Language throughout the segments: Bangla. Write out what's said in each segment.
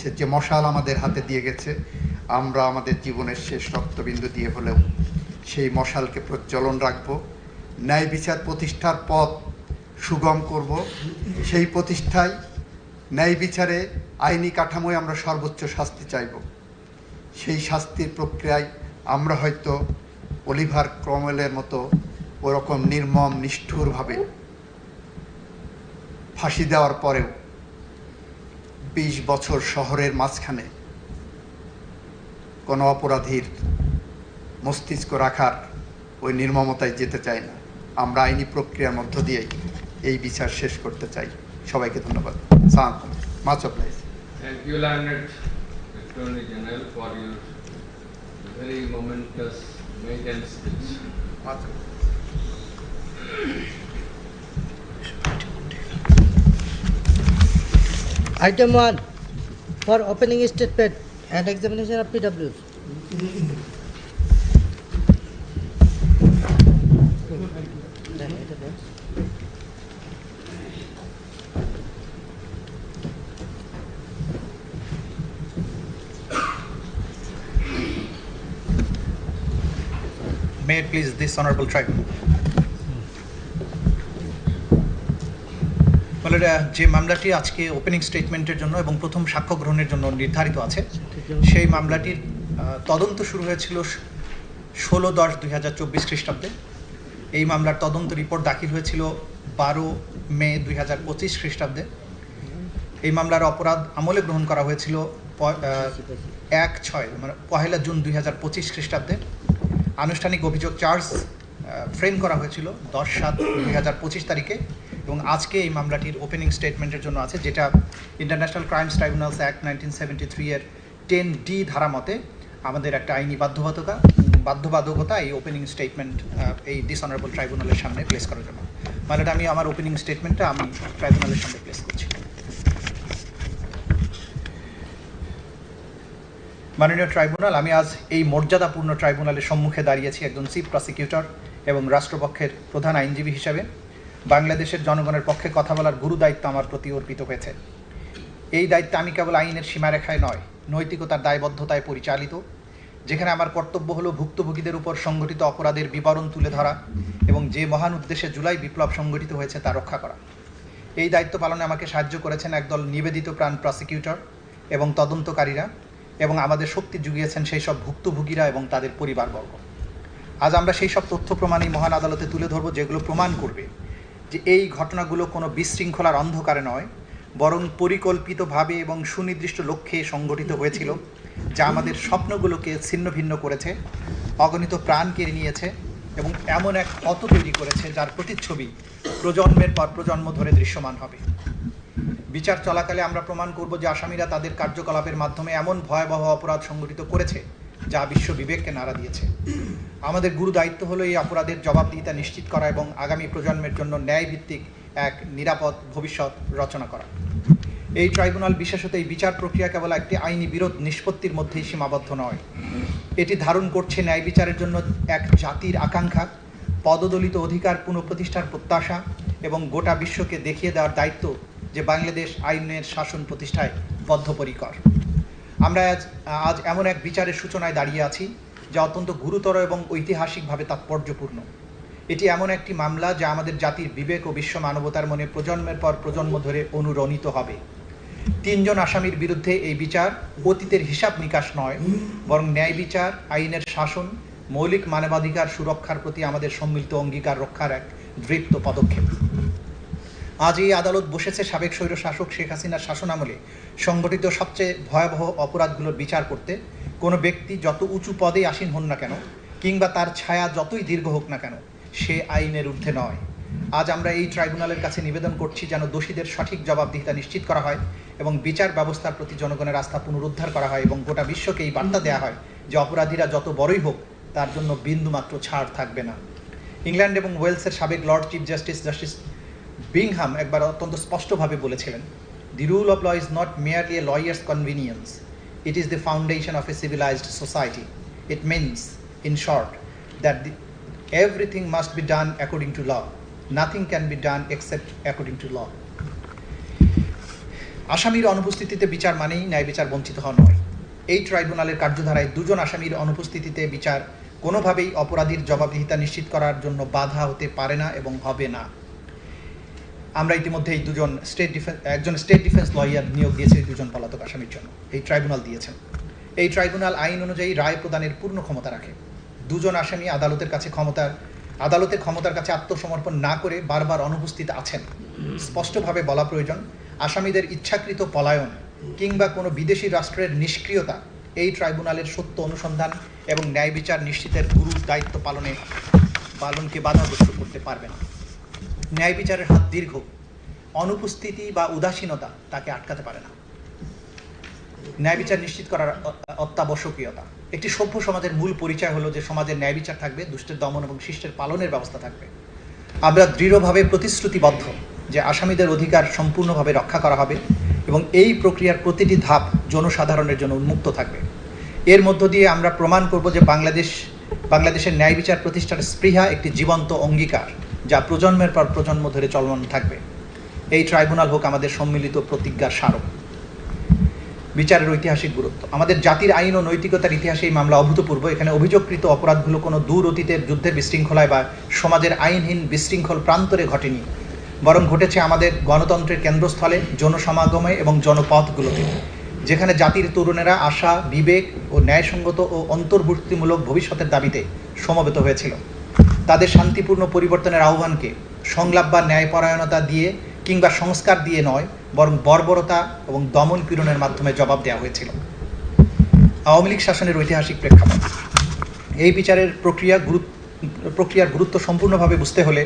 যে মশাল আমাদের হাতে দিয়ে গেছে, আমরা আমাদের জীবনের শেষ রক্তবিন্দু দিয়ে হলেও সেই মশালকে প্রজ্বলন রাখব, ন্যায় বিচার প্রতিষ্ঠার পথ সুগম করব। সেই প্রতিষ্ঠায় ন্যায় বিচারে আইনি কাঠামোয় আমরা সর্বোচ্চ শাস্তি চাইব। সেই শাস্তির প্রক্রিয়ায় আমরা হয়তো অলিভার ক্রমেলের মতো ওরকম নির্মম, নিষ্ঠুরভাবে ফাঁসি দেওয়ার পরেও বিশ বছর শহরের মাঝখানে কোনো অপরাধীর মস্তিষ্ক রাখার ওই নির্মমতায় যেতে চাই না। আমরা আইনি প্রক্রিয়ার মধ্য দিয়েই এই বিচার শেষ করতে চাই। সবাইকে ধন্যবাদ। সালাম মাছ অফ Thank you, Learned Attorney General, for your very momentous speech. Item one, for opening statement and examination of PWs. May it please this honorable tribunal. বলে যে মামলাটি আজকে ওপেনিং স্টেটমেন্টের জন্য এবং প্রথম সাক্ষ্য গ্রহণের জন্য নির্ধারিত আছে, সেই মামলাটির তদন্ত শুরু হয়েছিল ষোলো দশ দুই হাজার চব্বিশ খ্রিস্টাব্দে। এই মামলার তদন্ত রিপোর্ট দাখিল হয়েছিল বারো মে দুই হাজার পঁচিশ খ্রিস্টাব্দে। এই মামলার অপরাধ আমলে গ্রহণ করা হয়েছিল এক ছয় মানে পহেলা জুন দুই হাজার পঁচিশ খ্রিস্টাব্দে। আনুষ্ঠানিক অভিযোগ চার্জ ফ্রেম করা হয়েছিল দশ সাত দুই হাজার পঁচিশ তারিখে। এবং আজকে এই মামলাটির ওপেনিং স্টেটমেন্টের জন্য আছে, যেটা international crimes tribunals act nineteen seventy three এর টেন ডি ধারা মতে আমাদের একটা আইনি বাধ্যবাধকতা বাধ্যবাধকতা এই ওপেনিং স্টেটমেন্ট এই ডিসঅনারেবল ট্রাইব্যুনালের সামনে প্লেস করার জন্য। মানে আমি আমার ওপেনিং স্টেটমেন্টটা আমি ট্রাইব্যুনালের সামনে প্লেস করছি। মাননীয় ট্রাইব্যুনাল আমি আজ এই মর্যাদাপূর্ণ ট্রাইব্যুনালের সম্মুখে দাঁড়িয়েছি একজন চিফ প্রসিকিউটর এবং রাষ্ট্রপক্ষের প্রধান আইনজীবী হিসেবে। বাংলাদেশের জনগণের পক্ষে কথা বলার গুরু দায়িত্ব আমার প্রতি অর্পিত হয়েছে। এই দায়িত্ব আমি কেবল আইনের সীমারেখায় নয়, নৈতিকতার দায়বদ্ধতায় পরিচালিত, যেখানে আমার কর্তব্য হলো ভুক্তভোগীদের উপর সংগঠিত অপরাধের বিবরণ তুলে ধরা এবং যে মহান উদ্দেশ্যে জুলাই বিপ্লব সংগঠিত হয়েছে তা রক্ষা করা। এই দায়িত্ব পালনে আমাকে সাহায্য করেছেন একদল নিবেদিত প্রাণ প্রসিকিউটর এবং তদন্তকারীরা এবং আমাদের শক্তি জুগিয়েছেন সেই সব ভুক্তভোগীরা এবং তাদের পরিবারবর্গ। আজ আমরা সেই সব তথ্য প্রমাণ এই মহান আদালতে তুলে ধরবো যেগুলো প্রমাণ করবে যে এই ঘটনাগুলো কোনো বিশৃঙ্খলার অন্ধকারে নয়, বরং পরিকল্পিতভাবে এবং সুনির্দিষ্ট লক্ষ্যে সংগঠিত হয়েছিল, যা আমাদের স্বপ্নগুলোকে ছিন্ন ভিন্ন করেছে, অগণিত প্রাণ কেড়ে নিয়েছে এবং এমন এক পথ তৈরি করেছে যার প্রতিচ্ছবি প্রজন্মের পর প্রজন্ম ধরে দৃশ্যমান হবে। বিচার চলাকালে আমরা প্রমাণ করব যে আসামিরা তাদের কার্যকলাপের মাধ্যমে এমন ভয়াবহ অপরাধ সংগঠিত করেছে যা বিশ্ব বিবেককে নাড়া দিয়েছে। আমাদের গুরু দায়িত্ব হলো এই অপরাধের জবাবদিহিতা নিশ্চিত করা এবং আগামী প্রজন্মের জন্য ন্যায়ভিত্তিক এক নিরাপদ ভবিষ্যৎ রচনা করা। এই ট্রাইব্যুনাল বিশেষত এই বিচার প্রক্রিয়া কেবল একটি আইনি বিরোধ নিষ্পত্তির মধ্যেই সীমাবদ্ধ নয়। এটি ধারণ করছে ন্যায় বিচারের জন্য এক জাতির আকাঙ্ক্ষা, পদদলিত অধিকার পুনঃপ্রতিষ্ঠার প্রত্যাশা এবং গোটা বিশ্বকে দেখিয়ে দেওয়ার দায়িত্ব যে বাংলাদেশ আইনের শাসন প্রতিষ্ঠায় বদ্ধপরিকর। আমরা আজ আজ এমন এক বিচারের সূচনায় দাঁড়িয়ে আছি, যা অত্যন্ত গুরুতর এবং ঐতিহাসিকভাবে তাৎপর্যপূর্ণ। এটি এমন একটি মামলা যা আমাদের জাতির বিবেক ও বিশ্ব মানবতার মনে প্রজন্মের পর প্রজন্ম ধরে অনুরণিত হবে। তিনজন আসামির বিরুদ্ধে এই বিচার অতীতের হিসাব নিকাশ নয়, বরং ন্যায় বিচার, আইনের শাসন, মৌলিক মানবাধিকার সুরক্ষার প্রতি আমাদের সম্মিলিত অঙ্গীকার রক্ষার এক দৃপ্ত পদক্ষেপ। আজ এই আদালত বসেছে সাবেক স্বৈর শাসক শেখ হাসিনার শাসনামলে। সংগঠিত সবচেয়ে ভয়াবহ অপরাধগুলোর বিচার করতে কোনো ব্যক্তি যত উঁচু পদে আসীন হন না কেন, কিংবা তার ছায়া যতই দীর্ঘ হোক না কেন, সে আইনের ঊর্ধ্বে নয়। আজ আমরা এই ট্রাইব্যুনালের কাছে নিবেদন করছি যেন দোষীদের সঠিক জবাবদিহিতা নিশ্চিত করা হয় এবং বিচার ব্যবস্থার প্রতি জনগণের আস্থা পুনরুদ্ধার করা হয় এবং গোটা বিশ্বকে এই বার্তা দেওয়া হয় যে অপরাধীরা যত বড়ই হোক, তার জন্য বিন্দুমাত্র ছাড় থাকবে না। ইংল্যান্ড এবং ওয়েলসের সাবেক lord chief justice justice Bingham একবার অত্যন্ত স্পষ্টভাবে বলেছিলেন the rule of law is not merely a lawyer's convenience it is the foundation of a civilised society it means in short that the everything must be done according to law nothing can be done except according to law আসামির অনুপস্থিতিতে বিচার মানেই ন্যায় বিচার বঞ্চিত হওয়া নয়। এই ট্রাইব্যুনালের কার্যধারায় দুজন আসামির অনুপস্থিতিতে বিচার কোনোভাবেই অপরাধীর জবাবদিহিতা নিশ্চিত করার জন্য বাধা হতে পারে না এবং হবে না। আমরা ইতিমধ্যে এই দুজন স্টেট ডিফেন্স একজন স্টেট ডিফেন্স লয়ার নিয়োগ দিয়েছে দুজন পলাতক আসামির জন্য। এই ট্রাইব্যুনাল দিয়েছেন। এই ট্রাইব্যুনাল আইন অনুযায়ী রায় প্রদানের পূর্ণ ক্ষমতা রাখে। দুজন আসামি আদালতের কাছে ক্ষমতার আদালতের ক্ষমতার কাছে আত্মসমর্পণ না করে বারবার অনুপস্থিত আছেন। স্পষ্টভাবে বলা প্রয়োজন, আসামিদের ইচ্ছাকৃত পলায়ন কিংবা কোনো বিদেশি রাষ্ট্রের নিষ্ক্রিয়তা এই ট্রাইব্যুনালের সত্য অনুসন্ধান এবং ন্যায় বিচার নিশ্চিতের গুরু দায়িত্ব পালনে, পালনকে বাধাগ্রস্ত করতে পারবে না। ন্যায় বিচারের হাত দীর্ঘ। অনুপস্থিতি বা উদাসীনতা তাকে আটকাতে পারে না। ন্যায় বিচার নিশ্চিত করার অত্যাবশ্যকীয়তা। একটি সভ্য সমাজের মূল পরিচয় হলো যে সমাজের ন্যায় বিচার থাকবে, দুষ্টের দমন এবং শিষ্টের পালনের ব্যবস্থা থাকবে। আমরা দৃঢ়ভাবে প্রতিশ্রুতিবদ্ধ যে আসামিদের অধিকার সম্পূর্ণভাবে রক্ষা করা হবে এবং এই প্রক্রিয়ার প্রতিটি ধাপ জনসাধারণের জন্য উন্মুক্ত থাকবে। এর মধ্য দিয়ে আমরা প্রমাণ করব যে বাংলাদেশ, বাংলাদেশের ন্যায় বিচার প্রতিষ্ঠার স্পৃহা একটি জীবন্ত অঙ্গীকার। যা প্রজন্মের পর প্রজন্ম ধরে চলমান থাকবে। এই ট্রাইব্যুনাল হোক আমাদের সম্মিলিত প্রতিজ্ঞার স্মারক। বিচারের ঐতিহাসিক গুরুত্ব। আমাদের জাতির আইন ও নৈতিকতার ইতিহাসে এই মামলা অভূতপূর্ব। এখানে অভিযোগকৃত অপরাধগুলো কোনো দূর অতীতের যুদ্ধের বিশৃঙ্খলায় বা সমাজের আইনহীন বিশৃঙ্খল প্রান্তরে ঘটেনি। বরং ঘটেছে আমাদের গণতন্ত্রের কেন্দ্রস্থলে, জনসমাগমে এবং জনপথগুলোতে, যেখানে জাতির তরুণেরা আশা, বিবেক ও ন্যায়সঙ্গত ও অন্তর্ভুক্তিমূলক ভবিষ্যতের দাবিতে সমবেত হয়েছিল। তাদের শান্তিপূর্ণ পরিবর্তনের আহ্বানকে সংলাপ বা ন্যায়পরায়ণতা দিয়ে কিংবা সংস্কার দিয়ে নয়, বরং বর্বরতা এবং দমন পীড়নের মাধ্যমে জবাব দেওয়া হয়েছিল। আওয়ামী লীগ শাসনের ঐতিহাসিক প্রেক্ষাপট। এই বিচারের প্রক্রিয়া গুরুত্ব প্রক্রিয়ার গুরুত্ব সম্পূর্ণভাবে বুঝতে হলে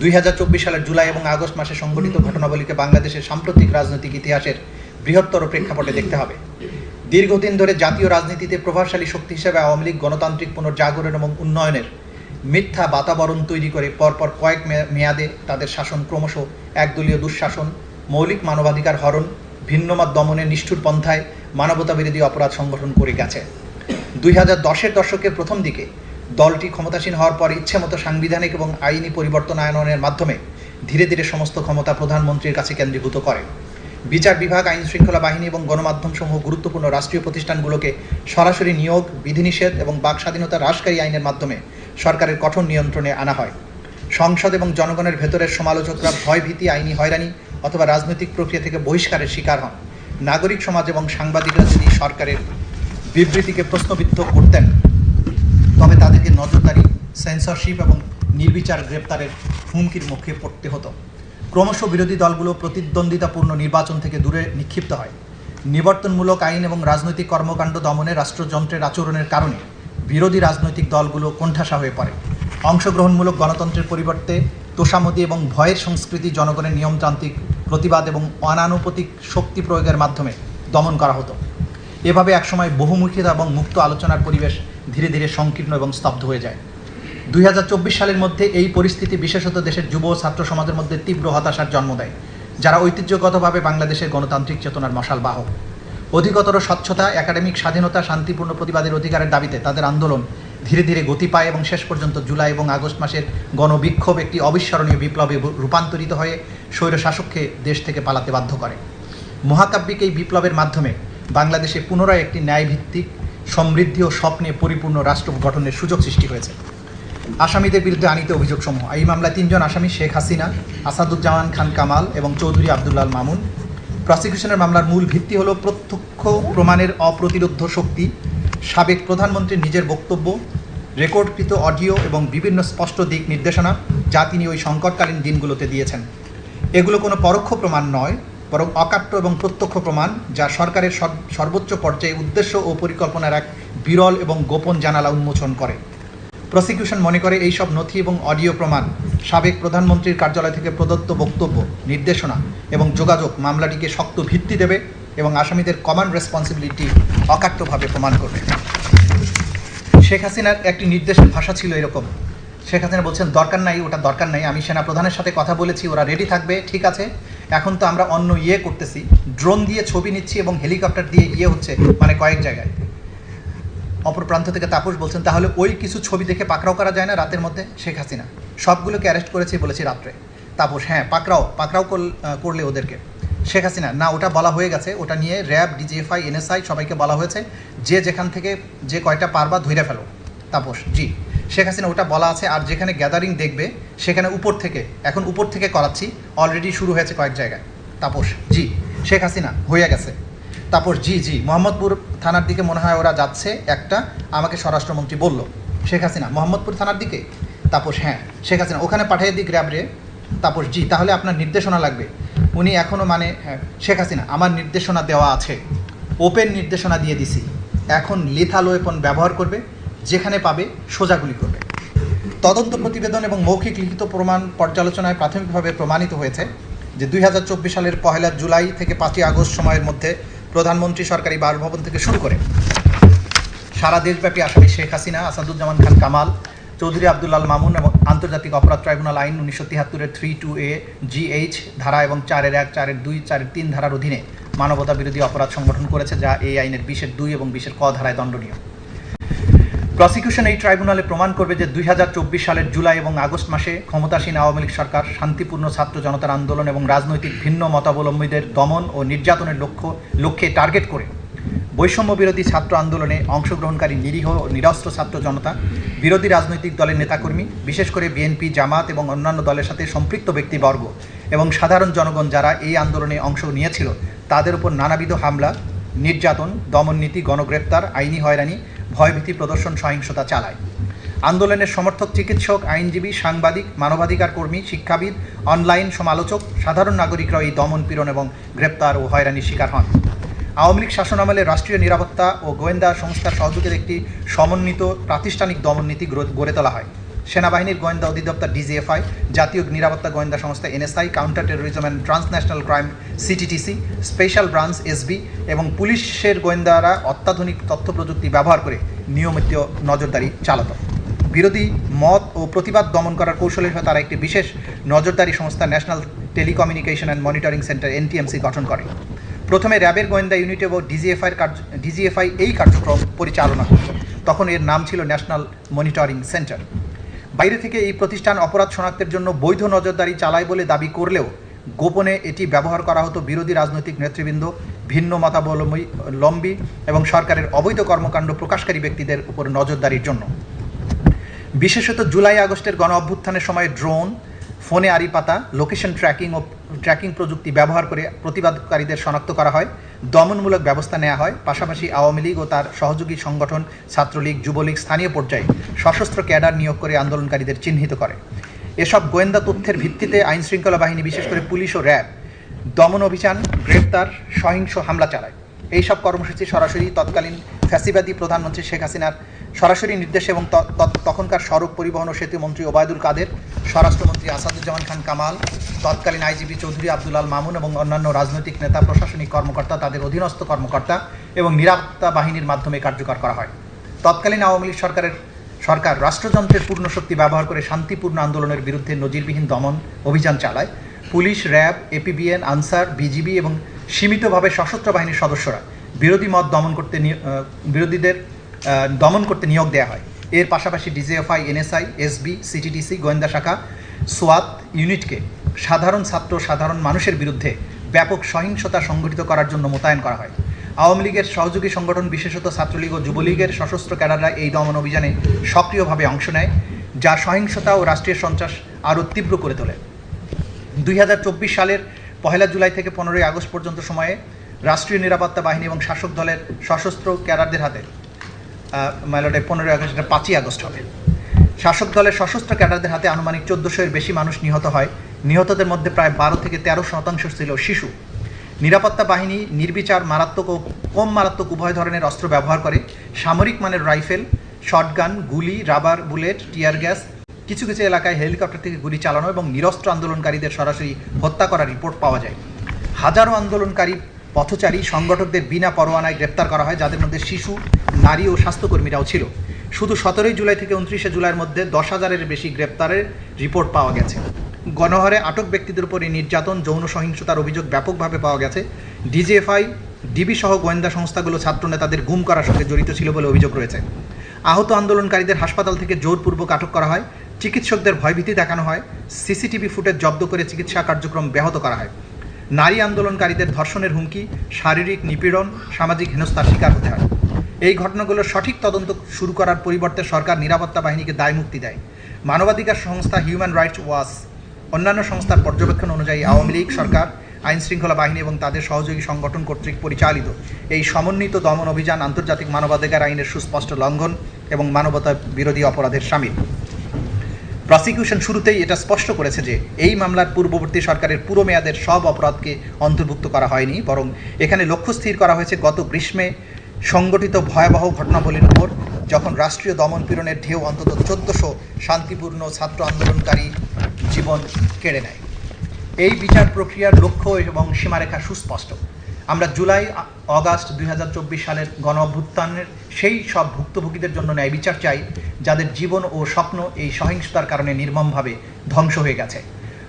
দুই হাজার চব্বিশ সালের জুলাই এবং আগস্ট মাসে সংঘটিত ঘটনাবলীকে বাংলাদেশের সাম্প্রতিক রাজনৈতিক ইতিহাসের বৃহত্তর প্রেক্ষাপটে দেখতে হবে। দীর্ঘদিন ধরে জাতীয় রাজনীতিতে প্রভাবশালী শক্তি হিসেবে আওয়ামী লীগ গণতান্ত্রিক পুনর্জাগরণ এবং উন্নয়নের মিথ্যা বাতাবরণ তৈরি করে পরপর কয়েক মেয়াদে তাদের শাসন ক্রমশ একদলীয় দুঃশাসন, মৌলিক মানবাধিকার হরণ, ভিন্নমত দমনের নিষ্ঠুর পন্থায় মানবতা বিরোধী অপরাধ সংগঠন করে গেছে। দুই হাজার দশের দশকের প্রথম দিকে দলটি ক্ষমতাসীন হওয়ার পর ইচ্ছেমতো সাংবিধানিক এবং আইনি পরিবর্তন আয়নের মাধ্যমে ধীরে ধীরে সমস্ত ক্ষমতা প্রধানমন্ত্রীর কাছে কেন্দ্রীভূত করে। বিচার বিভাগ, আইন শৃঙ্খলা বাহিনী এবং গণমাধ্যম গুরুত্বপূর্ণ রাষ্ট্রীয় প্রতিষ্ঠানগুলোকে সরাসরি নিয়োগ, বিধিনিষেধ এবং বাক স্বাধীনতা হ্রাসকারী আইনের মাধ্যমে সরকারের কঠোর নিয়ন্ত্রণে আনা হয়। সংসদ এবং জনগণের ভেতরের সমালোচকরা ভয়ভীতি, আইনি হয়রানি অথবা রাজনৈতিক প্রক্রিয়া থেকে বহিষ্কারের শিকার হন। নাগরিক সমাজ এবং সাংবাদিকরা যদি সরকারের বিবৃতিকে প্রশ্নবিদ্ধ করতেন, তবে তাদেরকে নজরদারি সেন্সরশিপ এবং নির্বিচার গ্রেপ্তারের হুমকির মুখে পড়তে হতো। ক্রমশ বিরোধী দলগুলো প্রতিদ্বন্দ্বিতাপূর্ণ নির্বাচন থেকে দূরে নিক্ষিপ্ত হয়। নিবর্তনমূলক আইন এবং রাজনৈতিক কর্মকাণ্ড দমনে রাষ্ট্রযন্ত্রের আচরণের কারণে বিরোধী রাজনৈতিক দলগুলো কোণঠাসা হয়ে পড়ে। অংশগ্রহণমূলক গণতন্ত্রের পরিবর্তে তোষামতি এবং ভয়ের সংস্কৃতি জনগণের নিয়মতান্ত্রিক প্রতিবাদ এবং অনানুপাতিক শক্তি প্রয়োগের মাধ্যমে দমন করা হতো। এভাবে একসময় বহুমুখিতা এবং মুক্ত আলোচনার পরিবেশ ধীরে ধীরে সংকীর্ণ এবং স্তব্ধ হয়ে যায়। দুই হাজার চব্বিশ সালের মধ্যে এই পরিস্থিতি, বিশেষত দেশের যুব ছাত্র সমাজের মধ্যে তীব্র হতাশার জন্ম দেয়, যারা ঐতিহ্যগতভাবে বাংলাদেশের গণতান্ত্রিক চেতনার মশাল বাহক। অধিকতর স্বচ্ছতা, একাডেমিক স্বাধীনতা, শান্তিপূর্ণ প্রতিবাদের অধিকারের দাবিতে তাদের আন্দোলন ধীরে ধীরে গতি পায় এবং শেষ পর্যন্ত জুলাই এবং আগস্ট মাসের গণবিক্ষোভ একটি অবিস্মরণীয় বিপ্লবে রূপান্তরিত হয়ে স্বৈরশাসককে দেশ থেকে পালাতে বাধ্য করে। মহাকাব্যিক এই বিপ্লবের মাধ্যমে বাংলাদেশে পুনরায় একটি ন্যায়ভিত্তিক, সমৃদ্ধি ও স্বপ্নে পরিপূর্ণ রাষ্ট্র গঠনের সুযোগ সৃষ্টি হয়েছে। আসামিদের বিরুদ্ধে আনিত অভিযোগসমূহ। এই মামলায় তিনজন আসামি শেখ হাসিনা, আসাদুজ্জামান খান কামাল এবং চৌধুরী আবদুল্লাল মামুন। প্রসিকিউশনের মামলার মূল ভিত্তি হলো প্রত্যক্ষ প্রমাণের অপ্রতিরোধ শক্তি, সাবেক প্রধানমন্ত্রীর নিজের বক্তব্য, রেকর্ডকৃত অডিও এবং বিভিন্ন স্পষ্ট দিক নির্দেশনা যা তিনি ওই সংকটকালীন দিনগুলোতে দিয়েছেন। এগুলো কোনো পরোক্ষ প্রমাণ নয়, বরং অকাট্য এবং প্রত্যক্ষ প্রমাণ যা সরকারের সর- সর্বোচ্চ পর্যায়ে উদ্দেশ্য ও পরিকল্পনার এক বিরল এবং গোপন জানালা উন্মোচন করে। প্রসিকিউশন মনে করে এই সব নথি এবং অডিও প্রমাণ, সাবেক প্রধানমন্ত্রীর কার্যালয় থেকে প্রদত্ত বক্তব্য, নির্দেশনা এবং যোগাযোগ মামলাটিকে শক্ত ভিত্তি দেবে এবং আসামিদের কমান্ড রেসপন্সিবিলিটি অকাট্যভাবে প্রমাণ করবে। শেখ হাসিনার একটি নির্দেশের ভাষা ছিল এরকম। শেখ হাসিনা বলছেন, দরকার নাই, ওটা দরকার নাই, আমি সেনা প্রধানের সাথে কথা বলেছি, ওরা রেডি থাকবে, ঠিক আছে। এখন তো আমরা অন্য ইয়ে করতেছি ড্রোন দিয়ে ছবি নিচ্ছি এবং হেলিকপ্টার দিয়ে ইয়ে হচ্ছে মানে কয়েক জায়গায়। অপর প্রান্ত থেকে তাপস বলছেন, তাহলে ওই কিছু ছবি দেখে পাকড়াও করা যায় না রাতের মধ্যে? শেখ হাসিনা, সবগুলোকে অ্যারেস্ট করেছি বলেছি রাত্রে। তাপস হ্যাঁ পাকড়াও পাকড়াও করল- ওদেরকে। শেখ হাসিনা, না, ওটা বলা হয়ে গেছে। ওটা নিয়ে র্যাব, ডিজিএফআই, এনএসআই সবাইকে বলা হয়েছে। যে যেখান থেকে যে কয়টা পারবা ধইরা ফেলো। তাপস, জি, শেখ হাসিনা, ওটা বলা আছে। আর যেখানে গ্যাদারিং দেখবে, সেখানে উপর থেকে, এখন উপর থেকে করাচ্ছি। অলরেডি শুরু হয়েছে কয়েক জায়গায়। তাপস, জি, শেখ হাসিনা হয়ে গেছে। তাপস জি জি মোহাম্মদপুর থানার দিকে মনে হয় ওরা যাচ্ছে একটা। আমাকে স্বরাষ্ট্রমন্ত্রী বলল শেখ হাসিনা মোহাম্মদপুর থানার দিকে? তাপস হ্যাঁ শেখ হাসিনা ওখানে পাঠিয়ে দিই গ্র্যাব রে। তাপস জি তাহলে আপনার নির্দেশনা লাগবে। উনি এখনও মানে হ্যাঁ, শেখ হাসিনা আমার নির্দেশনা দেওয়া আছে। ওপেন নির্দেশনা দিয়ে দিছি। এখন লিথাল ওয়েপন ব্যবহার করবে যেখানে পাবে সোজাগুলি করবে। তদন্ত প্রতিবেদন এবং মৌখিক লিখিত প্রমাণ পর্যালোচনায় প্রাথমিকভাবে প্রমাণিত হয়েছে যে দুই হাজার চব্বিশ সালের পহেলা জুলাই থেকে পাঁচই আগস্ট সময়ের মধ্যে প্রধানমন্ত্রী সরকারি বাসভবন থেকে শুরু করে সারা দেশব্যাপী আসামি শেখ হাসিনা, আসাদুজ্জামান খান কামাল, চৌধুরী আব্দুল্লাল মামুন এবং আন্তর্জাতিক অপরাধ ট্রাইব্যুনাল আইন উনিশশো তিয়াত্তরের three two A G H ধারা এবং চারের এক, চারের দুই, চারের তিন ধারার অধীনে মানবতা বিরোধী অপরাধ সংগঠন করেছে, যা এই আইনের বিশের দুই এবং বিশের ক ধারায় দণ্ডনীয়। প্রসিকিউশন এই ট্রাইব্যুনালে প্রমাণ করবে যে দুই হাজার চব্বিশ সালের জুলাই এবং আগস্ট মাসে ক্ষমতাসীন আওয়ামী লীগ সরকার শান্তিপূর্ণ ছাত্র জনতার আন্দোলন এবং রাজনৈতিক ভিন্ন মতাবলম্বীদের দমন ও নির্যাতনের লক্ষ্য, লক্ষ্যে টার্গেট করে। বৈষম্য বিরোধী ছাত্র আন্দোলনে অংশগ্রহণকারী নিরীহ ও নিরস্ত্র ছাত্র জনতা, বিরোধী রাজনৈতিক দলের নেতাকর্মী, বিশেষ করে বিএনপি, জামাত এবং অন্যান্য দলের সাথে সম্পৃক্ত ব্যক্তিবর্গ এবং সাধারণ জনগণ যারা এই আন্দোলনে অংশ নিয়েছিল, তাদের উপর নানাবিধ হামলা, নির্যাতন, দমননীতি, গণগ্রেপ্তার, আইনি হয়রানি ভয়ভীতি প্রদর্শন সহিংসতা চালায়। আন্দোলনের সমর্থক চিকিৎসক, আইনজীবী, সাংবাদিক, মানবাধিকার কর্মী, শিক্ষাবিদ, অনলাইন সমালোচক, সাধারণ নাগরিকরা এই দমন পীড়ন এবং গ্রেপ্তার ও হয়রানির শিকার হন। আওয়ামী লীগ শাসনামলে রাষ্ট্রীয় নিরাপত্তা ও গোয়েন্দা সংস্থার সহযোগের একটি সমন্বিত প্রাতিষ্ঠানিক দমন নীতি গড়ে তোলা হয়। সেনাবাহিনীর গোয়েন্দা অধিদপ্তর ডিজিএফআই, জাতীয় নিরাপত্তা গোয়েন্দা সংস্থা NSI, counter terrorism and transnational crime CTTC, special branch SB এবং পুলিশের গোয়েন্দারা অত্যাধুনিক তথ্য প্রযুক্তি ব্যবহার করে নিয়মিত নজরদারি চালাত। বিরোধী মত ও প্রতিবাদ দমন করার কৌশলের হয়ে তারা একটি বিশেষ নজরদারি সংস্থা national telecommunication and monitoring centre NTMC গঠন করে। প্রথমে র্যাবের গোয়েন্দা ইউনিট এবং ডিজিএফআইয়ের কার্য, ডিজিএফআই এই কার্যক্রম পরিচালনা করত তখন এর নাম ছিল ন্যাশনাল মনিটরিং সেন্টার। বাইরে থেকে এই প্রতিষ্ঠান অপরাধ শনাক্তের জন্য বৈধ নজরদারি চালায় বলে দাবি করলেও গোপনে এটি ব্যবহার করা হতো বিরোধী রাজনৈতিক নেতৃবৃন্দ, ভিন্ন মতাবলম্বী, লম্বী এবং সরকারের অবৈধ কর্মকাণ্ড প্রকাশকারী ব্যক্তিদের উপর নজরদারির জন্য। বিশেষত জুলাই আগস্টের গণ অভ্যুত্থানের সময় ড্রোন ফোনে আড়ি পাতা লোকেশন ট্র্যাকিং ও ট্র্যাকিং প্রযুক্তি ব্যবহার করে প্রতিবাদকারীদের শনাক্ত করা হয়, দমনমূলক ব্যবস্থা নেওয়া হয়, পাশাপাশি আওয়ামী লীগ ও তার সহযোগী সংগঠন, ছাত্রলীগ, যুবলীগ স্থানীয় পর্যায়ে সশস্ত্র ক্যাডার নিয়োগ করে আন্দোলনকারীদের চিহ্নিত করে। এসব গোয়েন্দা তথ্যের ভিত্তিতে আইন শৃঙ্খলা বাহিনী, বিশেষ করে পুলিশ ও র্যাব, দমন অভিযান, গ্রেপ্তার, সহিংস হামলা চালায়। এইসব কর্মসূচি সরাসরি তৎকালীন ফ্যাসিবাদী প্রধানমন্ত্রী শেখ হাসিনার সরাসরি নির্দেশে এবং তখনকার সড়ক পরিবহন ও সেতু মন্ত্রী ওবায়দুল কাদের, স্বরাষ্ট্রমন্ত্রী আসাদুজ্জামান খান কামাল, তৎকালীন আইজিপি চৌধুরী আব্দুলাল মামুন এবং অন্যান্য রাজনৈতিক নেতা, প্রশাসনিক কর্মকর্তা, তাদের অধীনস্থ কর্মকর্তা এবং নিরাপত্তা বাহিনীর মাধ্যমে কার্যকর করা হয়। তৎকালীন আওয়ামী লীগ সরকারের, সরকার রাষ্ট্রযন্ত্রের পূর্ণ শক্তি ব্যবহার করে শান্তিপূর্ণ আন্দোলনের বিরুদ্ধে নজিরবিহীন দমন অভিযান চালায়। Police, RAB, APBN, Ansar, BGB এবং সীমিতভাবে সশস্ত্র বাহিনীর সদস্যরা বিরোধী মত দমন করতে বিরোধীদের দমন করতে নিয়োগ দেওয়া হয়। এর পাশাপাশি ডিজিএফআই, এনএসআই, এসবি, সিটিডিসি, গোয়েন্দা শাখা সোয়াত ইউনিটকে সাধারণ ছাত্র, সাধারণ মানুষের বিরুদ্ধে ব্যাপক সহিংসতা সংগঠিত করার জন্য মোতায়েন করা হয়। আওয়ামী লীগের সহযোগী সংগঠন, বিশেষত ছাত্রলীগ ও যুবলীগের সশস্ত্র ক্যাডাররা এই দমন অভিযানে সক্রিয়ভাবে অংশ নেয়, যা সহিংসতা ও রাষ্ট্রীয় সন্ত্রাস আরও তীব্র করে তোলে। দুই হাজার চব্বিশ সালের পহেলা জুলাই থেকে পনেরোই আগস্ট পর্যন্ত সময়ে রাষ্ট্রীয় নিরাপত্তা বাহিনী এবং শাসক দলের সশস্ত্র ক্যাডারদের হাতে মাইলটে পনেরোই আগস্ট, এটা পাঁচই আগস্ট হবে। শাসক দলের সশস্ত্র ক্যাডারদের হাতে আনুমানিক চোদ্দোশো এর বেশি মানুষ নিহত হয়। নিহতদের মধ্যে প্রায় বারো থেকে তেরো শতাংশ ছিল শিশু। নিরাপত্তা বাহিনী নির্বিচার, মারাত্মক ও কম মারাত্মক উভয় ধরনের অস্ত্র ব্যবহার করে। সামরিক মানের রাইফেল, শটগান, গুলি, রাবার, বুলেট, টিয়ার গ্যাস, কিছু কিছু এলাকায় হেলিকপ্টার থেকে গুলি চালানো এবং নিরস্ত্র আন্দোলনকারীদের সরাসরি হত্যা করার রিপোর্ট পাওয়া যায়। হাজারো আন্দোলনকারী পথচারী সংগঠকদের বিনা পরোয়ানায় গ্রেপ্তার করা হয়, যাদের মধ্যে শিশু, নারী ও স্বাস্থ্যকর্মীরাও ছিল। শুধু সতেরোই জুলাই থেকে উনত্রিশে জুলাইয়ের মধ্যে দশ হাজারের বেশি গ্রেপ্তারের রিপোর্ট পাওয়া গেছে। গণহারে আটক ব্যক্তিদের উপরে নির্যাতন, যৌন সহিংসতার অভিযোগ ব্যাপকভাবে পাওয়া গেছে। ডিজিএফআই, ডিবি সহ গোয়েন্দা সংস্থাগুলো ছাত্রনেতাদের গুম করার সঙ্গে জড়িত ছিল বলে অভিযোগ রয়েছে। আহত আন্দোলনকারীদের হাসপাতাল থেকে জোরপূর্বক আটক করা হয়। চিকিৎসকদের ভয়ভীতি দেখানো হয়। সিসিটিভি ফুটেজ জব্দ করে চিকিৎসা কার্যক্রম ব্যাহত করা হয়। নারী আন্দোলনকারীদের ধর্ষণের হুমকি, শারীরিক নিপীড়ন, সামাজিক হেনস্থার শিকার হতে হয়। এই ঘটনাগুলোর সঠিক তদন্ত শুরু করার পরিবর্তে সরকার নিরাপত্তা বাহিনীকে দায় মুক্তি দেয়। মানবাধিকার সংস্থা হিউম্যান রাইটস ওয়াচ অন্যান্য সংস্থার পর্যবেক্ষণ অনুযায়ী আওয়ামী লীগ সরকার, আইন শৃঙ্খলা বাহিনী এবং তাদের সহযোগী সংগঠন কর্তৃক পরিচালিত এই সমন্বিত দমন অভিযান আন্তর্জাতিক মানবাধিকার আইনের সুস্পষ্ট লঙ্ঘন এবং মানবতা বিরোধী অপরাধের সামিল। প্রসিকিউশন শুরুতেই এটা স্পষ্ট করেছে যে এই মামলার পূর্ববর্তী সরকারের পুরো মেয়াদের সব অপরাধকে অন্তর্ভুক্ত করা হয়নি, বরং এখানে লক্ষ্য স্থির করা হয়েছে গত গ্রীষ্মে সংগঠিত ভয়াবহ ঘটনাবলীর উপর, যখন রাষ্ট্রীয় দমনপীড়নের ঢেউ অন্তত চোদ্দশো শান্তিপূর্ণ ছাত্র আন্দোলনকারী জীবন কেড়ে নেয়। এই বিচার প্রক্রিয়ার লক্ষ্য এবং সীমারেখা সুস্পষ্ট। আমরা জুলাই অগাস্ট দুই সালের গণ অভ্যুত্থানের সেই সব ভুক্তভোগীদের জন্য ন্যায় বিচার চাই, যাদের জীবন ও স্বপ্ন এই সহিংসতার কারণে নির্মমভাবে ধ্বংস হয়ে গেছে।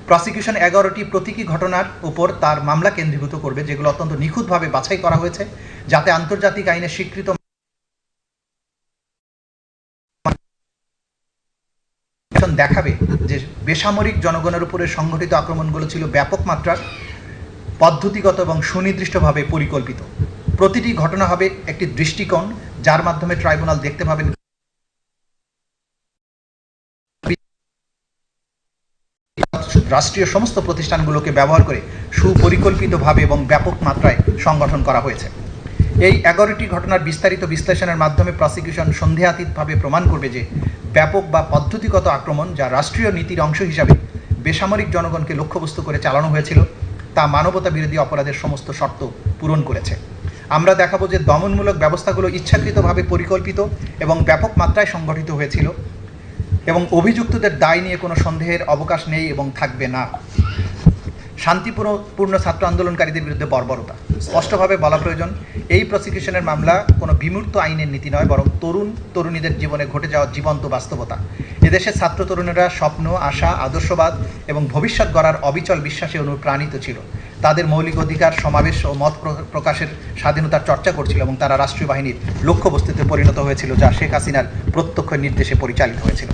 প্রসিকিউশন এগারোটি প্রতীকী ঘটনার উপর তার মামলা কেন্দ্রীভূত করবে, যেগুলো অত্যন্ত নিখুঁতভাবে বাছাই করা হয়েছে, যাতে আন্তর্জাতিক আইনে স্বীকৃত দেখাবে যে বেসামরিক জনগণের উপরে সংঘটিত আক্রমণগুলো ছিল ব্যাপক মাত্রার। পদ্ধতিগত এবং সুনির্দিষ্টভাবে পরিকল্পিত। প্রতিটি ঘটনা হবে একটি দৃষ্টিকোণ, যার মাধ্যমে ট্রাইব্যুনাল দেখতে পাবেন রাষ্ট্রীয় সমস্ত প্রতিষ্ঠানগুলোকে ব্যবহার করে সুপরিকল্পিতভাবে এবং ব্যাপক মাত্রায় সংগঠন করা হয়েছে। এই এগারোটি ঘটনার বিস্তারিত বিশ্লেষণের মাধ্যমে প্রসিকিউশন সন্দেহাতীতভাবে প্রমাণ করবে যে ব্যাপক বা পদ্ধতিগত আক্রমণ, যা রাষ্ট্রীয় নীতির অংশ হিসাবে বেসামরিক জনগণকে লক্ষ্যবস্তু করে চালানো হয়েছিল তা মানবতা বিরোধী অপরাধের সমস্ত শর্ত পূরণ করেছে। আমরা দেখাবো যে দমনমূলক ব্যবস্থাগুলো ইচ্ছাকৃতভাবে পরিকল্পিত এবং ব্যাপক মাত্রায় সংগঠিত হয়েছিল এবং অভিযুক্তদের দায় নিয়ে কোনো সন্দেহের অবকাশ নেই এবং থাকবে না। শান্তিপূর্ণ পূর্ণ ছাত্র আন্দোলনকারীদের বিরুদ্ধে বর্বরতা। স্পষ্টভাবে বলা প্রয়োজন, এই প্রসিকিউশনের মামলা কোনো বিমূর্ত আইনের নীতি নয়, বরং তরুণ তরুণীদের জীবনে ঘটে যাওয়া জীবন্ত বাস্তবতা। এদেশের ছাত্র তরুণেরা স্বপ্ন, আশা, আদর্শবাদ এবং ভবিষ্যৎ গড়ার অবিচল বিশ্বাসে অনুপ্রাণিত ছিল। তাদের মৌলিক অধিকার, সমাবেশ ও মত প্র- প্রকাশের স্বাধীনতার চর্চা করছিল এবং তারা রাষ্ট্রীয় বাহিনীর লক্ষ্যবস্তুতে পরিণত হয়েছিল, যা শেখ হাসিনার প্রত্যক্ষ নির্দেশে পরিচালিত হয়েছিল।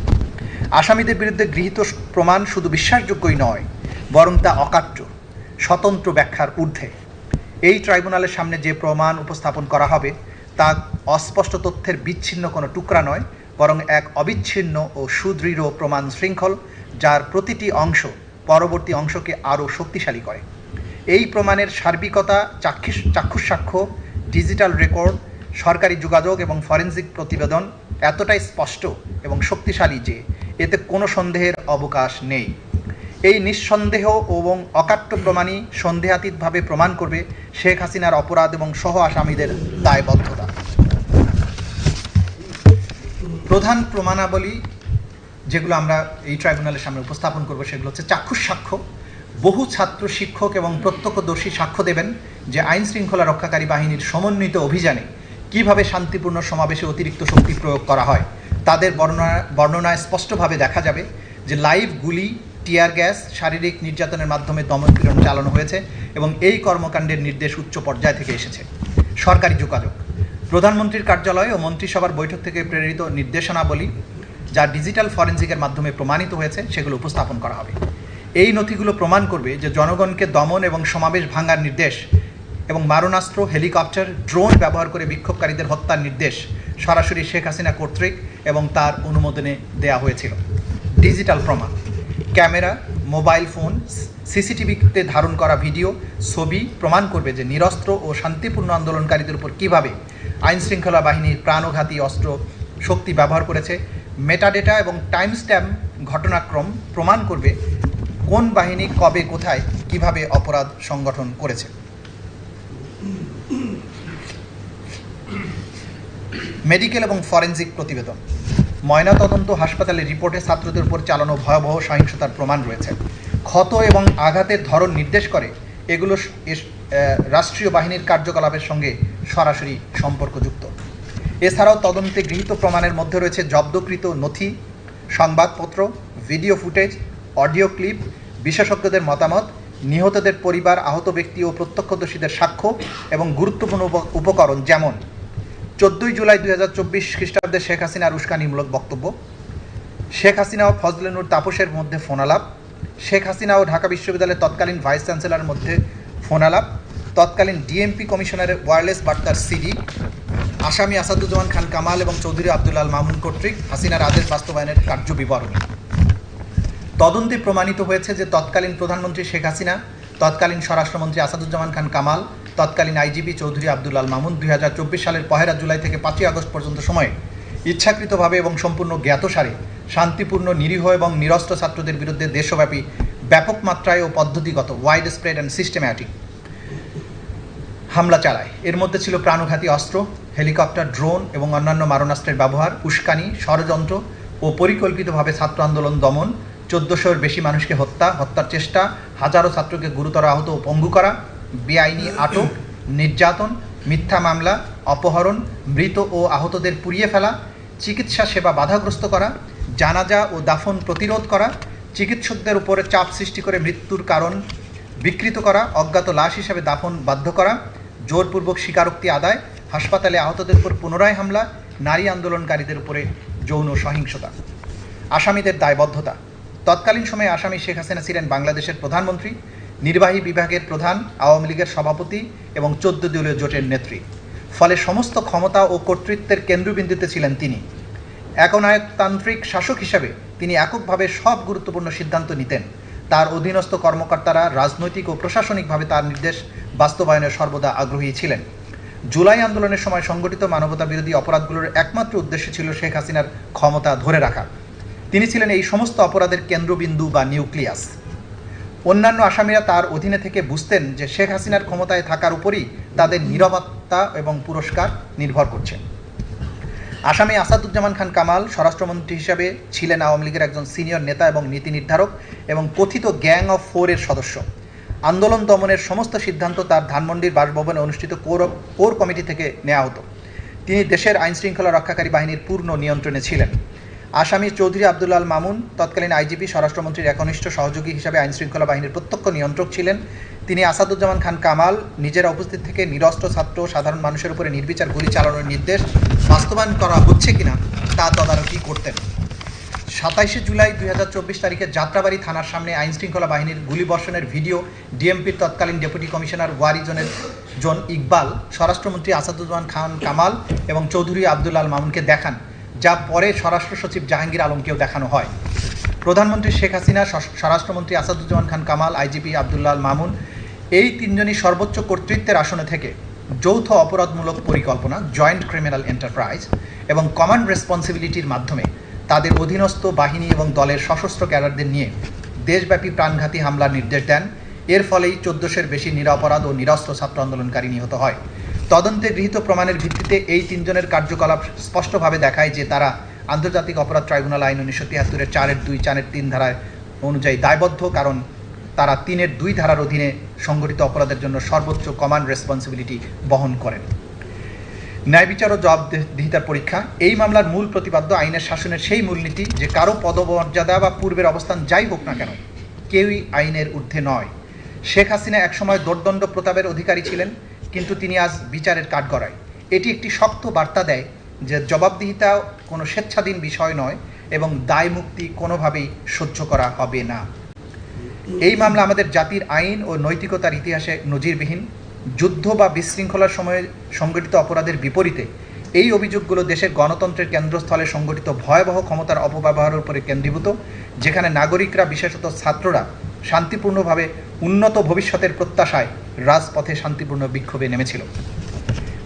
আসামিদের বিরুদ্ধে গৃহীত প্রমাণ শুধু বিশ্বাসযোগ্যই নয়, বরং তা অকাট্য, স্বতন্ত্র ব্যাখ্যার ঊর্ধ্বে। এই ট্রাইব্যুনালের সামনে যে প্রমাণ উপস্থাপন করা হবে, তা অস্পষ্ট তথ্যের বিচ্ছিন্ন কোনো টুকরা নয় বরং এক অবিচ্ছিন্ন ও সুদৃঢ় প্রমাণ শৃঙ্খল, যার প্রতিটি অংশ পরবর্তী অংশকে আরও শক্তিশালী করে। এই প্রমাণের সার্বিকতা, চাক্ষুষ চাক্ষুষ সাক্ষ্য ডিজিটাল রেকর্ড, সরকারি যোগাযোগ এবং ফরেনসিক প্রতিবেদন এতটাই স্পষ্ট এবং শক্তিশালী যে এতে কোনো সন্দেহের অবকাশ নেই। এই নিঃসন্দেহ এবং অকাট্য প্রমাণই সন্দেহাতীতভাবে প্রমাণ করবে শেখ হাসিনার অপরাধ এবং সহ আসামিদের দায়বদ্ধতা। প্রধান প্রমাণাবলী যেগুলো আমরা এই ট্রাইব্যুনালের সামনে উপস্থাপন করব সেগুলো হচ্ছে চাক্ষুষ সাক্ষ্য। বহু ছাত্র শিক্ষক এবং প্রত্যক্ষদর্শী সাক্ষ্য দেবেন যে আইন শৃঙ্খলা রক্ষাকারী বাহিনীর সমন্বিত অভিযানে কীভাবে শান্তিপূর্ণ সমাবেশে অতিরিক্ত শক্তি প্রয়োগ করা হয়, তাদের বর্ণনা, বর্ণনায় স্পষ্টভাবে দেখা যাবে যে লাইভ গুলি, টিয়ার গ্যাস, শারীরিক নির্যাতনের মাধ্যমে দমনপীড়ন চালানো হয়েছে এবং এই কর্মকাণ্ডের নির্দেশ উচ্চ পর্যায় থেকে এসেছে। সরকারি যোগাযোগ। প্রধানমন্ত্রীর কার্যালয় ও মন্ত্রিসভার বৈঠক থেকে প্রেরিত নির্দেশনাবলী, যা ডিজিটাল ফরেনসিকের মাধ্যমে প্রমাণিত হয়েছে, সেগুলো উপস্থাপন করা হবে। এই নথিগুলো প্রমাণ করবে যে জনগণকে দমন এবং সমাবেশ ভাঙার নির্দেশ এবং মারণাস্ত্র, হেলিকপ্টার, ড্রোন ব্যবহার করে বিক্ষোভকারীদের হত্যার নির্দেশ সরাসরি শেখ হাসিনা কর্তৃক এবং তার অনুমোদনে দেয়া হয়েছিল। ডিজিটাল প্রমাণ, ক্যামেরা, মোবাইল ফোন, সিসিটিভিতে ধারণ করা ভিডিও, ছবি প্রমাণ করবে যে নিরস্ত্র ও শান্তিপূর্ণ আন্দোলনকারীদের উপর কীভাবে আইন শৃঙ্খলা বাহিনীর প্রাণঘাতী অস্ত্র শক্তি ব্যবহার করেছে। মেটাডেটা এবং টাইম স্ট্যাম্প ঘটনাক্রম প্রমাণ করবে কোন বাহিনী কবে কোথায় কীভাবে অপরাধ সংগঠন করেছে। মেডিকেল এবং ফরেনসিক প্রতিবেদন। ময়নাতদন্ত হাসপাতালের রিপোর্টে ছাত্রদের উপর চালানো ভয়াবহ সহিংসতার প্রমাণ রয়েছে। ক্ষত এবং আঘাতের ধরন নির্দেশ করে এগুলো রাষ্ট্রীয় বাহিনীর কার্যকলাপের সঙ্গে সরাসরি সম্পর্কযুক্ত। এছাড়াও তদন্তে গৃহীত প্রমাণের মধ্যে রয়েছে জব্দকৃত নথি, সংবাদপত্র, ভিডিও ফুটেজ, অডিও ক্লিপ, বিশেষজ্ঞদের মতামত, নিহতদের পরিবার, আহত ব্যক্তি ও প্রত্যক্ষদর্শীদের সাক্ষ্য এবং গুরুত্বপূর্ণ উপ- উপকরণ যেমন চোদ্দোই জুলাই দুই হাজার চব্বিশ খ্রিস্টাব্দে শেখ হাসিনার উস্কানিমূলক বক্তব্য, শেখ হাসিনা ও ফজলেনুর তাপসের মধ্যে ফোনালাপ, শেখ হাসিনা ও ঢাকা বিশ্ববিদ্যালয়ের তৎকালীন ভাইস চ্যান্সেলরের মধ্যে ফোন আলাপ, তৎকালীন ডিএমপি কমিশনারের ওয়্যারলেস বার্তার সিডি, আসামি আসাদুজ্জামান খান কামাল এবং চৌধুরী আব্দুল্লাল মামুন কর্তৃক হাসিনার আদেশ বাস্তবায়নের কার্য বিবরণী। তদন্তে প্রমাণিত হয়েছে যে তৎকালীন প্রধানমন্ত্রী শেখ হাসিনা, তৎকালীন স্বরাষ্ট্রমন্ত্রী আসাদুজ্জামান খান কামাল, তৎকালীন আইজিপি চৌধুরী আব্দুল্লাল মামুন দুই হাজার চব্বিশ সালের পহেলা জুলাই থেকে পাঁচই আগস্ট পর্যন্ত সময়ে ইচ্ছাকৃতভাবে এবং সম্পূর্ণ জ্ঞাতসারে শান্তিপূর্ণ, নিরীহ এবং নিরস্ত্র ছাত্রদের বিরুদ্ধে দেশব্যাপী ব্যাপক মাত্রায় ও পদ্ধতিগত ওয়াইড স্প্রেড অ্যান্ড সিস্টেম্যাটিক হামলা চালায়। এর মধ্যে ছিল প্রাণঘাতী অস্ত্র, হেলিকপ্টার ড্রোন এবং অন্যান্য মারণাস্ত্রের ব্যবহার, উস্কানি, ষড়যন্ত্র ও পরিকল্পিতভাবে ছাত্র আন্দোলন দমন, চোদ্দশোর বেশি মানুষকে হত্যা, হত্যার চেষ্টা, হাজারো ছাত্রকে গুরুতর আহত ও পঙ্গু করা, বেআইনি আটক, নির্যাতন, মিথ্যা মামলা, অপহরণ, মৃত ও আহতদের পুড়িয়ে ফেলা, চিকিৎসা সেবা বাধাগ্রস্ত করা, জানাজা ও দাফন প্রতিরোধ করা চিকিৎসকদের উপরে চাপ সৃষ্টি করে মৃত্যুর কারণ বিকৃত করা, অজ্ঞাত লাশ হিসাবে দাফন বাধ্য করা, জোরপূর্বক স্বীকারোক্তি আদায়, হাসপাতালে আহতদের উপর পুনরায় হামলা, নারী আন্দোলনকারীদের উপরে যৌন সহিংসতা। আসামিদের দায়বদ্ধতা। তৎকালীন সময়ে আসামি শেখ হাসিনা ছিলেন বাংলাদেশের প্রধানমন্ত্রী, নির্বাহী বিভাগের প্রধান, আওয়ামী লীগের সভাপতি এবং চোদ্দ দলীয় জোটের নেত্রী। ফলে সমস্ত ক্ষমতা ও কর্তৃত্বের কেন্দ্রবিন্দুতে ছিলেন তিনি। একনায়কতান্ত্রিক শাসক হিসাবে তিনি এককভাবে সব গুরুত্বপূর্ণ সিদ্ধান্ত নিতেন। তার অধীনস্থ কর্মকর্তারা রাজনৈতিক ও প্রশাসনিকভাবে তার নির্দেশ বাস্তবায়নে সর্বদা আগ্রহী ছিলেন। জুলাই আন্দোলনের সময় সংগঠিত মানবতা বিরোধী অপরাধগুলোর একমাত্র উদ্দেশ্য ছিল শেখ হাসিনার ক্ষমতা ধরে রাখা। তিনি ছিলেন এই সমস্ত অপরাধের কেন্দ্রবিন্দু বা নিউক্লিয়াস। অন্যান্য আসামিরা তার অধীনে থেকে বুঝতেন যে শেখ হাসিনার ক্ষমতায় থাকার উপরই তাদের নিরাপত্তা এবং পুরস্কার নির্ভর করছে। আসামি আসাদুজ্জামান খান কামাল স্বরাষ্ট্রমন্ত্রী হিসাবে ছিলেন আওয়ামী লীগের একজন সিনিয়র নেতা এবং নীতি নির্ধারক এবং কথিত গ্যাং অফ ফোরের সদস্য। আন্দোলন দমনের সমস্ত সিদ্ধান্ত তার ধানমন্ডির বাসভবনে অনুষ্ঠিত কোর কোর কমিটি থেকে নেওয়া হতো। তিনি দেশের আইনশৃঙ্খলা রক্ষাকারী বাহিনীর পূর্ণ নিয়ন্ত্রণে ছিলেন। আসামি চৌধুরী আব্দুল্লাল মামুন, তৎকালীন আইজিপি, স্বরাষ্ট্রমন্ত্রীর একনিষ্ঠ সহযোগী হিসাবে আইনশৃঙ্খলা বাহিনীর প্রত্যক্ষ নিয়ন্ত্রক ছিলেন। তিনি আসাদুজ্জামান খান কামাল, নিজের উপস্থিত থেকে নিরস্ত্র ছাত্র, সাধারণ মানুষের উপরে নির্বিচার গুলি চালানোর নির্দেশ বাস্তবায়ন করা হচ্ছে কিনা তা তদারকি করতেন। সাতাইশে জুলাই দুই হাজার চব্বিশ তারিখে যাত্রাবাড়ি থানার সামনে আইনশৃঙ্খলা বাহিনীর গুলিবর্ষণের ভিডিও ডিএমপির তৎকালীন ডেপুটি কমিশনার ওয়ারি জোনের জন ইকবাল, স্বরাষ্ট্রমন্ত্রী আসাদুজ্জামান খান কামাল এবং চৌধুরী আব্দুল্লাল মামুনকে দেখান। যা পরে স্বরাষ্ট্র সচিব জাহাঙ্গীর আলমকেও দেখানো হয়। প্রধানমন্ত্রী শেখ হাসিনা স্বরাষ্ট্রমন্ত্রী আসাদুজ্জামান খান কামাল, আইজিপি আব্দুল্লাল মামুন, এই তিনজনই সর্বোচ্চ কর্তৃত্বের আসনে থেকে যৌথ অপরাধমূলক পরিকল্পনা, জয়েন্ট ক্রিমিনাল এন্টারপ্রাইজ এবং কমান্ড রেসপন্সিবিলিটির মাধ্যমে তাদের অধীনস্থ বাহিনী এবং দলের সশস্ত্র ক্যাডারদের নিয়ে দেশব্যাপী প্রাণঘাতী হামলার নির্দেশ দেন। এর ফলেই চোদ্দশের বেশি নিরাপরাধ ও নিরস্ত্র ছাত্র আন্দোলনকারী নিহত হয়। তদন্তে গৃহীত প্রমাণের ভিত্তিতে এই তিনজনের কার্যকলাপ স্পষ্টভাবে দেখায় যে তারা আন্তর্জাতিক অপরাধ ট্রাইব্যুনাল আইন উনিশশো তিয়াত্তরের চারের দুই, চারের তিন ধারায় অনুযায়ী দায়বদ্ধ, কারণ তারা তিনের দুই ধারার অধীনে সংগঠিত অপরাধের জন্য সর্বোচ্চ কমান্ড রেসপন্সিবিলিটি বহন করেন। ন্যায় বিচার ও জবাবদিহিতার পরীক্ষা। এই মামলার মূল প্রতিপাদ্য আইনের শাসনের সেই মূলনীতি যে কারও পদমর্যাদা বা পূর্বের অবস্থান যাই হোক না কেন, কেউই আইনের ঊর্ধ্বে নয়। শেখ হাসিনা একসময় দোর্দণ্ড প্রতাপের অধিকারী ছিলেন। কিন্তু তিনি আজ বিচারের কাঠগড়ায় এটি একটি শক্ত বার্তা দেয় যে জবাবদিহিতা কোনো স্বেচ্ছাধীন বিষয় নয় এবং দায় মুক্তি কোনোভাবেই সহ্য করা হবে না। এই মামলা আমাদের জাতির আইন ও নৈতিকতার ইতিহাসে নজিরবিহীন। যুদ্ধ বা বিশৃঙ্খলার সময়ে সংগঠিত অপরাধের বিপরীতে এই অভিযোগগুলো দেশের গণতন্ত্রের কেন্দ্রস্থলে সংগঠিত ভয়াবহ ক্ষমতার অপব্যবহারের উপরে কেন্দ্রীভূত, যেখানে নাগরিকরা, বিশেষত ছাত্ররা শান্তিপূর্ণভাবে উন্নত ভবিষ্যতের প্রত্যাশায় রাজপথে শান্তিপূর্ণ বিক্ষোভে নেমেছিল।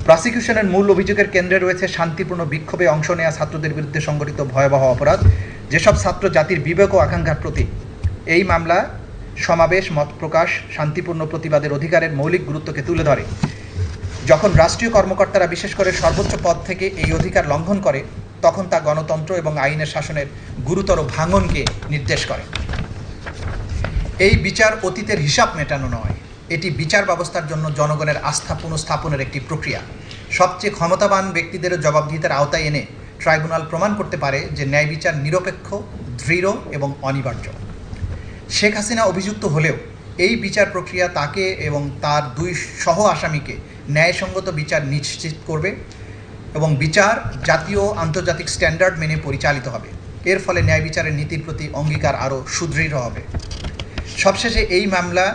প্রসিকিউশনের মূল অভিযোগের কেন্দ্রে রয়েছে শান্তিপূর্ণ বিক্ষোভে অংশ নেওয়া ছাত্রদের বিরুদ্ধে সংগঠিত ভয়াবহ অপরাধ, যেসব ছাত্র জাতির বিবেক ও আকাঙ্ক্ষার প্রতীক। এই মামলা, সমাবেশ, মত প্রকাশ, শান্তিপূর্ণ প্রতিবাদের অধিকারের মৌলিক গুরুত্বকে তুলে ধরে। যখন রাষ্ট্রীয় কর্মকর্তারা বিশেষ করে সর্বোচ্চ পদ থেকে এই অধিকার লঙ্ঘন করে, তখন তা গণতন্ত্র এবং আইনের শাসনের গুরুতর ভাঙনকে নির্দেশ করে। এই বিচার অতীতের হিসাব মেটানো নয়। এটি বিচার ব্যবস্থার জন্য জনগণের আস্থা পুনঃস্থাপনের একটি প্রক্রিয়া। সবচেয়ে ক্ষমতাবান ব্যক্তিদেরও জবাবদিহিতার আওতায় এনে ট্রাইব্যুনাল প্রমাণ করতে পারে যে ন্যায় বিচার নিরপেক্ষ, দৃঢ় এবং অনিবার্য। শেখ হাসিনা অভিযুক্ত হলেও এই বিচার প্রক্রিয়া তাকে এবং তার দুই সহ আসামিকে ন্যায়সঙ্গত বিচার নিশ্চিত করবে এবং বিচার জাতীয় আন্তর্জাতিক স্ট্যান্ডার্ড মেনে পরিচালিত হবে। এর ফলে ন্যায় বিচারের নীতির প্রতি অঙ্গীকার আরও সুদৃঢ় হবে। সবশেষে এই মামলা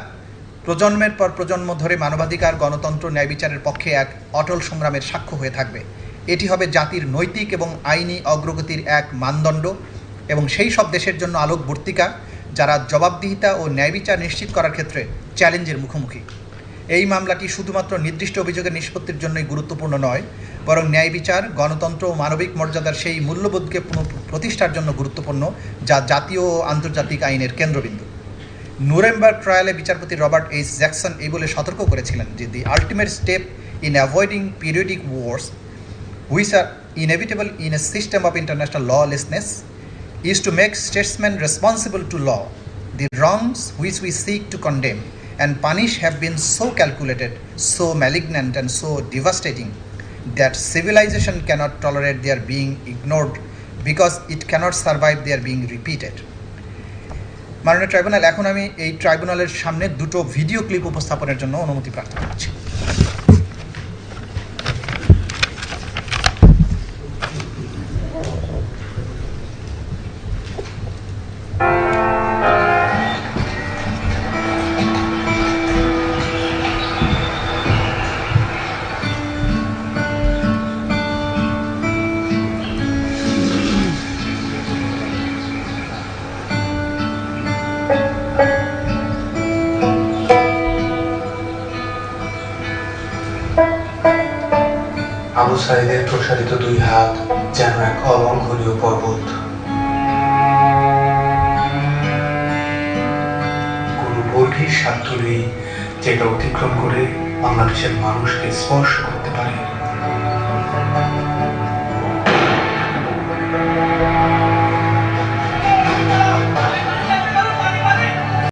প্রজন্মের পর প্রজন্ম ধরে মানবাধিকার, গণতন্ত্র, ন্যায় বিচারের পক্ষে এক অটল সংগ্রামের সাক্ষ্য হয়ে থাকবে। এটি হবে জাতির নৈতিক এবং আইনি অগ্রগতির এক মানদণ্ড এবং সেই সব দেশের জন্য আলোকবর্তিকা, যারা জবাবদিহিতা ও ন্যায় বিচার নিশ্চিত করার ক্ষেত্রে চ্যালেঞ্জের মুখোমুখি। এই মামলাটি শুধুমাত্র নির্দিষ্ট অভিযোগের নিষ্পত্তির জন্যই গুরুত্বপূর্ণ নয়, বরং ন্যায় বিচার, গণতন্ত্র ও মানবিক মর্যাদার সেই মূল্যবোধকে প্রতিষ্ঠার জন্য গুরুত্বপূর্ণ, যা জাতীয় ও আন্তর্জাতিক আইনের কেন্দ্রবিন্দু। নুরেমবার্গ ট্রায়ালে বিচারপতি রবার্ট এইচ জ্যাকসন এই বলে সতর্ক করেছিলেন যে the ultimate step in avoiding periodic wars which are inevitable in a system of international lawlessness, is to make statesmen responsible to law. The wrongs which we seek to condemn and punish have been so calculated, so malignant, and so devastating that civilization cannot tolerate their being ignored because it cannot survive their being repeated. মাননীয় ট্রাইব্যুনাল, এখন আমি এই ট্রাইব্যুনালের সামনে দুটো ভিডিও ক্লিপ উপস্থাপনের জন্য অনুমতি প্রার্থনা করছি। আবু প্রসারিত দুই হাত যেন এক অলঙ্ঘনীয় পর্বত। কোনো বর্গীর সাধ্য নেই যেটা অতিক্রম করে বাংলাদেশের মানুষকে স্পর্শ করতে পারে।